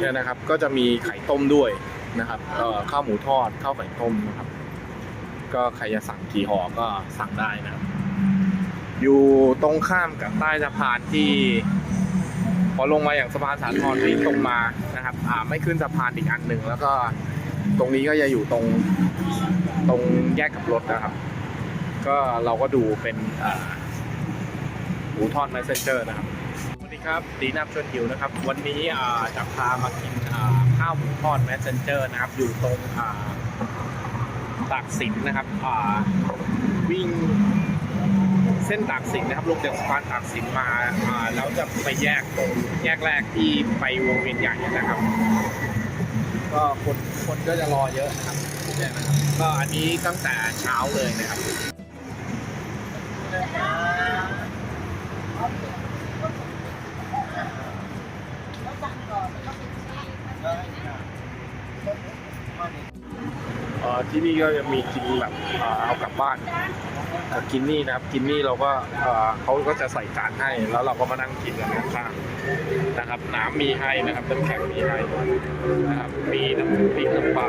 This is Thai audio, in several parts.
เนี่ยนะครับ ก็จะมีไข่ต้มด้วยนะครับข้าวหมูทอดข้าวไข่ต้มนะครับ ก็ใครจะสั่งกี่ห่อก็สั่งได้นะครับ อยู่ตรงข้ามกับใต้สะพานที่พอลงมาอย่างสะพานสาทรวิ่งตรงมานะครับ อ่าไม่ขึ้นสะพานอีกอันหนึ่งแล้วก็ตรงนี้ก็จะอยู่ตรงตรงแยกกับรถนะครับ ก็เราก็ดูเป็นหมูทอด messenger นะครับ ดีครับดีนับชวนหิวนะครับ วันนี้จะพามากินข้าวหมูทอด messenger นะครับ อยู่ตรงตากสินนะครับวิ่งเส้นตากสินนะครับลงจากสะพานตากสินมาาแล้วจะไปแยกตรงแยกแรกที่ไปวงเวียนใหญ่นะครับ ก็คนคนก็จะรอเยอะนะครับก็อันนี้ตั้งแต่เช้าเลยนะครับ เอ่อ ที่นี่ก็จะมีกินแบบเอากลับบ้านกินนี่นะครับ กินนี่เราก็เอ่อเขาก็จะใส่จานให้ แล้วเราก็มานั่งกินกันข้างๆนะครับ น้ำมีให้นะครับน้ำแข็งมีให้นะครับ มีน้ำพริกน้ำปลา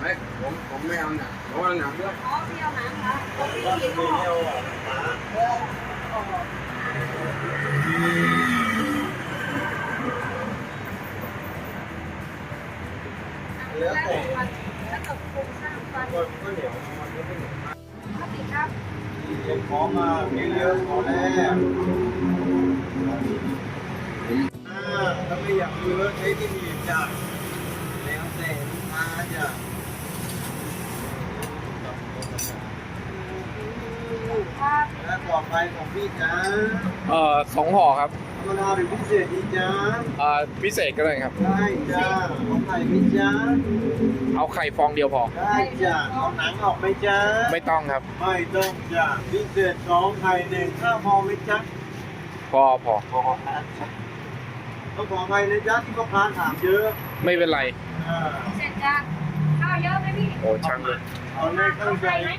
ไม่ผมผมไม่เอาหนังเพราะว่าหนังเรื่องก็เหนียวมันก็ไม่เหนียวเก็บของมาเยอะๆพอแล้วอ่าถ้าไม่อยากเยอะใช้ที่มี จ้ะแล้วแต่ลูกค้าจ้ะและปลอดภัยของพี่จ้าเอ่อสองห่อครับธรรมดาหรือพิเศษดีจ้าเอ่อพิเศษก็เลยครับ ได้จ้าเอาไข่ไหมจ้าเอาไข่ฟองเดียวพอ ได้จ้าเอาหนังออกไหมจ้าไม่ต้องครับ ไม่ต้องจ้าพิเศษสองไข่หนึ่งข้าวพอไหมจ้าพอพอพอครับ ต้องขออภัยนะจ้าที่ลูกค้าถามเยอะไม่เป็นไรอ่าเสร็จจ้ะข้าวเยอะไหมพี่โอ้ช่างเลย เอาเลขเข้าใจ ไหม